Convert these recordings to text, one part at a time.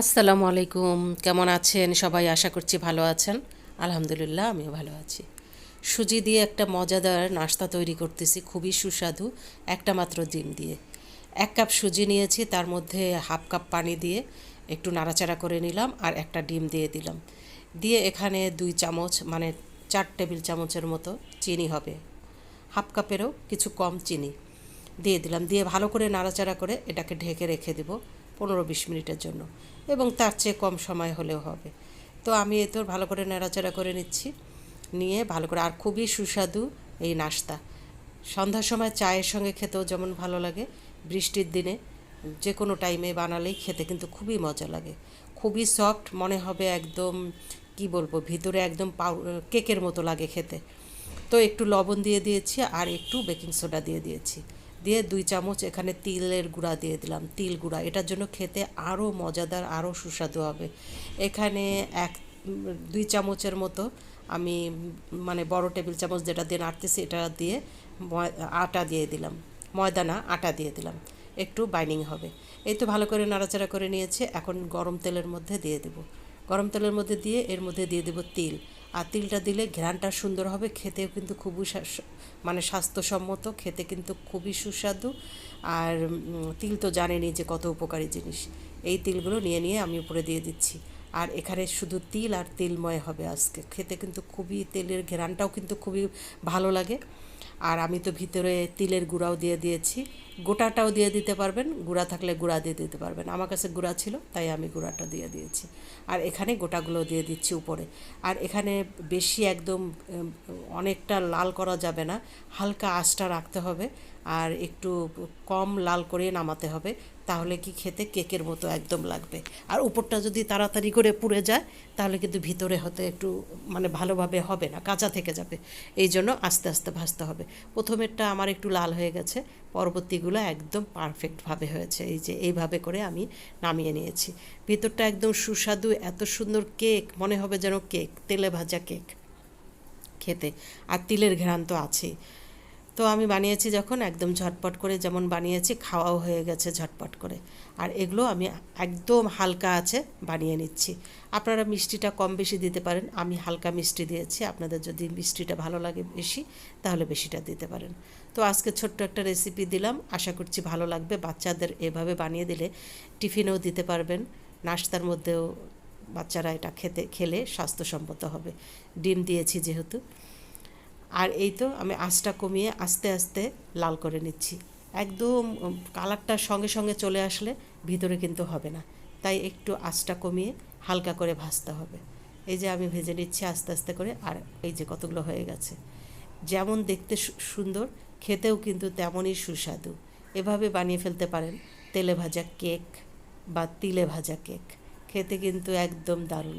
আসসালামু আলাইকুম। কেমন আছেন? সবাই আশা করছি ভালো আছেন। আলহামদুলিল্লাহ, আমিও ভালো আছি। সুজি দিয়ে একটা মজাদার নাস্তা তৈরি করতেছি, খুবই সুস্বাদু, একটা মাত্র ডিম দিয়ে। এক কাপ সুজি নিয়েছি, তার মধ্যে হাফ কাপ পানি দিয়ে একটু নাড়াচাড়া করে নিলাম আর একটা ডিম দিয়ে দিলাম। দিয়ে এখানে দুই চামচ মানে চার টেবিল চামচের মতো চিনি হবে। হাফ কাপেরও কিছু কম চিনি দিয়ে দিলাম। দিয়ে ভালো করে নাড়াচাড়া করে এটাকে ঢেকে রেখে দেবো। পনেরো বিশ মিনিটের জন্য। এবং তার চেয়ে কম সময় হলেও হবে। তো আমি এ তো ভালো করে নাড়াচাড়া করে নিচ্ছি। নিয়ে ভালো করে, আর খুবই সুস্বাদু এই নাস্তা। সন্ধ্যার সময় চায়ের সঙ্গে খেতেও যেমন ভালো লাগে, বৃষ্টির দিনে যে কোনো টাইমে বানালেই খেতে কিন্তু খুবই মজা লাগে। খুবই সফট, মনে হবে একদম, কি বলব, ভিতরে একদম পাউ, কেকের মতো লাগে খেতে। তো একটু লবণ দিয়ে দিয়েছি আর একটু বেকিং সোডা দিয়ে দিয়েছি। দিয়ে দুই চামচ এখানে তিলের গুঁড়া দিয়ে দিলাম, তিল গুঁড়া। এটার জন্য খেতে আরও মজাদার, আরও সুস্বাদু হবে। এখানে এক, দুই চামচের মতো আমি মানে বড় টেবিল চামচ যেটা দিয়ে নাড়তেছি, এটা দিয়ে আটা দিয়ে দিলাম। ময়দা না আটা দিয়ে দিলাম। একটু বাইনিং হবে। এই তো ভালো করে নাড়াচাড়া করে নিয়েছে। এখন গরম তেলের মধ্যে দিয়ে দেবো। গরম তেলের মধ্যে দিয়ে, এর মধ্যে দিয়ে দেবো তিল। আর তিলটা দিলে ঘ্রানটা সুন্দর হবে, খেতেও কিন্তু খুবই মানে স্বাস্থ্যসম্মত, খেতে কিন্তু খুবই সুস্বাদু। আর তিল তো জানেনি যে কত উপকারী জিনিস। এই তিলগুলো নিয়ে নিয়ে আমি উপরে দিয়ে দিচ্ছি। আর এখানে শুধু তিল আর তিলময় হবে আজকে। খেতে কিন্তু খুবই, তেলের ঘেরানটাও কিন্তু খুবই ভালো লাগে। আর আমি তো ভিতরে তিলের গুঁড়াও দিয়ে দিয়েছি। গোটাটাও দিয়ে দিতে পারবেন, গুঁড়া থাকলে গুঁড়া দিয়ে দিতে পারবেন। আমার কাছে গুঁড়া ছিল, তাই আমি গুঁড়াটা দিয়ে দিয়েছি। আর এখানে গোটাগুলো দিয়ে দিচ্ছি উপরে। আর এখানে বেশি একদম অনেকটা লাল করা যাবে না, হালকা আঁচটা রাখতে হবে। আর একটু কম লাল করে নামাতে হবে। তাহলে কি খেতে কেকের মতো একদম লাগবে। আর উপরটা যদি তাড়াতাড়ি করে পুড়ে যায়, তাহলে কিন্তু ভিতরে হতে একটু মানে ভালোভাবে হবে না, কাঁচা থেকে যাবে। এই জন্য আস্তে আস্তে ভাজতে হবে। প্রথমেরটা আমার একটু লাল হয়ে গেছে, পরবর্তীগুলো একদম পারফেক্টভাবে হয়েছে। এই যে এইভাবে করে আমি নামিয়ে নিয়েছি। ভিতরটা একদম সুস্বাদু, এত সুন্দর কেক, মনে হবে যেন কেক, তেলে ভাজা কেক খেতে। আর তিলের ঘ্রাণ তো আছেই। তো আমি বানিয়েছি যখন একদম ঝটপট করে, যেমন বানিয়েছি, খাওয়াও হয়ে গেছে ঝটপট করে। আর এগুলো আমি একদম হালকা আছে বানিয়ে নিচ্ছি। আপনারা মিষ্টিটা কম বেশি দিতে পারেন। আমি হালকা মিষ্টি দিয়েছি। আপনাদের যদি মিষ্টিটা ভালো লাগে বেশি, তাহলে বেশিটা দিতে পারেন। তো আজকে ছোট্ট একটা রেসিপি দিলাম। আশা করছি ভালো লাগবে। বাচ্চাদের এভাবে বানিয়ে দিলে টিফিনেও দিতে পারবেন। নাস্তার মধ্যেও বাচ্চারা এটা খেতে, খেলে স্বাস্থ্যসম্মত হবে। ডিম দিয়েছি যেহেতু। আর এই তো আমি আঁচটা কমিয়ে আস্তে আস্তে লাল করে নিচ্ছি। একদম কালারটা সঙ্গে সঙ্গে চলে আসলে ভিতরে কিন্তু হবে না। তাই একটু আঁচটা কমিয়ে হালকা করে ভাজতে হবে। এই যে আমি ভেজে নিচ্ছি আস্তে আস্তে করে, আর এই যে কতগুলো হয়ে গেছে। যেমন দেখতে সুন্দর, খেতেও কিন্তু তেমনই সুস্বাদু। এভাবে বানিয়ে ফেলতে পারেন তেলে ভাজা কেক বা তিলে ভাজা কেক। খেতে কিন্তু একদম দারুণ।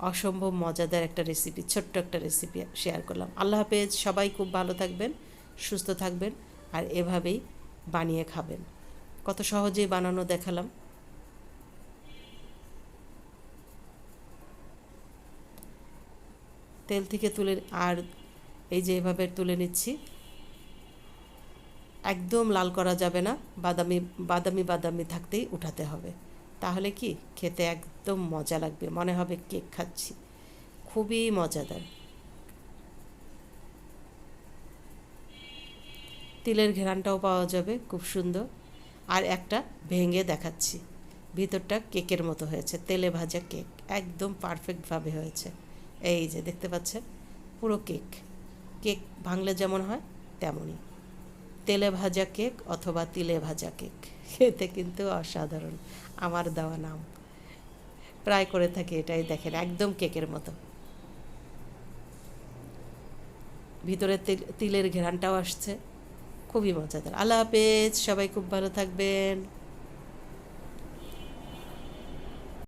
অসম্ভব মজাদার একটা রেসিপি ছোট্ট একটা রেসিপি শেয়ার করলাম। আল্লাহ হাফেজ, সবাই খুব ভালো থাকবেন, সুস্থ থাকবেন, আর এভাবেই বানিয়ে খাবেন। কত সহজেই বানানো দেখালাম। তেল থেকে তুলে, আর এই যে এভাবে তুলে নিচ্ছি, একদম লাল করা যাবে না, বাদামি বাদামি বাদামি থাকতেই উঠাতে হবে। তাহলে কি খেতে একদম মজা লাগবে? মনে হবে কেক খাচ্ছি। খুবই মজাদার। তিলের ঘেরানটাও পাওয়া যাবে, খুব সুন্দর। আর একটা ভেঙে দেখাচ্ছি। ভিতরটা কেকের মতো হয়েছে, তেলে ভাজা কেক। একদম পারফেক্টভাবে হয়েছে। এই যে দেখতে পাচ্ছেন, পুরো কেক। কেক ভাঙলে যেমন হয়, তেমনই। তেলে ভাজা কেক অথবা তিলে ভাজা কেক। খেতে কিন্তু অসাধারণ। আমার দেওয়া নাম। প্রায় করে থাকি এটাই দেখেন, একদম কেকের মতো। ভিতরে তিলের ঘেরানটাও আসছে। খুবই মজাদার। আল্লাহ হাফেজ, সবাই খুব ভালো থাকবেন।